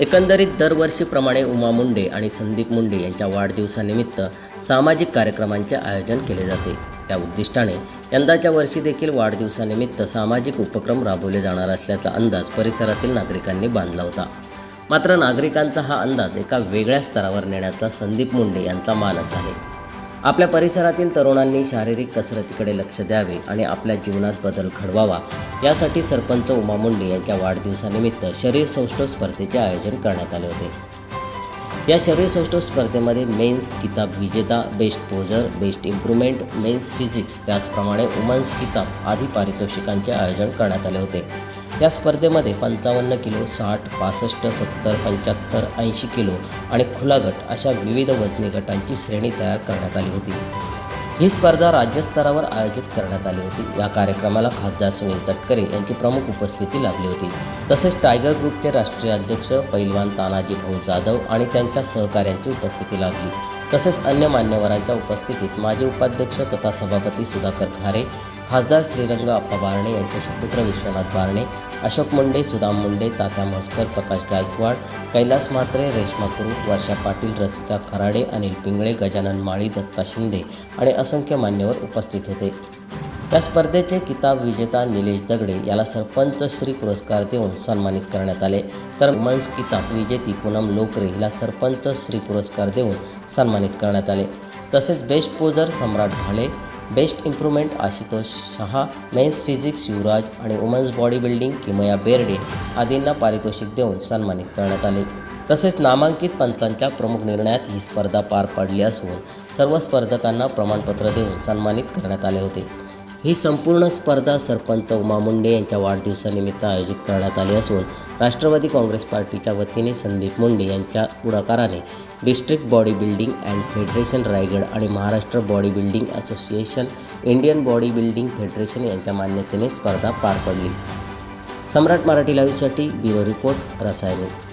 एकंदरीत दरवर्षीप्रमाणे उमा मुंडे आणि संदीप मुंडे यांच्या वाढदिवसानिमित्त सामाजिक कार्यक्रमांचे आयोजन केले जाते. त्या उद्दिष्टाने यंदाच्या वर्षी देखील वाढदिवसानिमित्त सामाजिक उपक्रम राबवले जाणार असल्याचा अंदाज परिसरातील नागरिकांनी बांधला होता. मात्र नागरिकांचा हा अंदाज एका वेगळ्या स्तरावर नेण्याचा संदीप मुंडे यांचा मानस आहे. आपल्या परिसरातील तरुणांनी शारीरिक कसरतीकडे लक्ष द्यावे आणि आपल्या जीवनात बदल घडवावा. यासाठी सरपंच उमा मुंडे यांच्या वाढदिवसानिमित्त शरीर सौष्ठव स्पर्धेचे आयोजन करण्यात आले होते. या शरीरसौष्ठव स्पर्धेमध्ये मेन्स किताब विजेता best poser best improvement men's physics त्याचप्रमाणे वुमन्स किताब आदी पारितोषिकांचे आयोजन करण्यात आले होते. या स्पर्धेमध्ये पंचावन्न किलो साठ पासष्ट सत्तर पंच्याहत्तर ऐंशी किलो आणि खुला गट अशा विविध वजनी गटांची श्रेणी तयार करण्यात आली होती. ही स्पर्धा राज्यस्तरावर आयोजित करण्यात आली होती. या कार्यक्रमाला खासदार सुनील तटकरे यांची प्रमुख उपस्थिती लाभली होती. तसेच टायगर ग्रुपचे राष्ट्रीय अध्यक्ष पैलवान तानाजी भाऊ जाधव आणि त्यांच्या सहकाऱ्यांची उपस्थिती लाभली. तसेच अन्य मान्यवरांच्या उपस्थितीत माजी उपाध्यक्ष तथा सभापती सुधाकर खारे खासदार श्रीरंग अप्पा बारणे यांचे सुपुत्र विश्वनाथ बारणे अशोक मुंडे सुदाम मुंडे तात्या म्हस्कर प्रकाश गायकवाड कैलास म्हात्रे रेश्मा कुरुप वर्षा पाटील रसिका खराडे अनिल पिंगळे गजानन माळी दत्ता शिंदे आणि असंख्य मान्यवर उपस्थित होते. या स्पर्धेचे किताब विजेता निलेश दगडे याला सरपंच श्री पुरस्कार देऊन सन्मानित करण्यात आले. तर वुमन्स किताब विजेती पूनम लोकरे हिला सरपंच श्री पुरस्कार देऊन सन्मानित करण्यात आले. तसेच best poser Samrat Dhale best improvement Ashutosh Shah men's physics Yuvraj आणि वुमन्स बॉडी बिल्डिंग किमया बेर्डे आदींना पारितोषिक देऊन सन्मानित करण्यात आले. तसेच नामांकित पंचांच्या प्रमुख निर्णयात ही स्पर्धा पार पडली असून सर्व स्पर्धकांना प्रमाणपत्र देऊन सन्मानित करण्यात आले होते. ही संपूर्ण स्पर्धा सरपंच उमा मुंडे यांच्या वाढदिवसानिमित्त आयोजित करण्यात आली असून राष्ट्रवादी काँग्रेस पार्टीच्या वतीने संदीप मुंडे यांच्या पुढाकाराने district body building and federation Raigad आणि Maharashtra body building association Indian body building federation यांच्या मान्यतेने स्पर्धा पार पडली. सम्राट मराठी लाईव्हसाठी ब्युरो रिपोर्ट रसायने.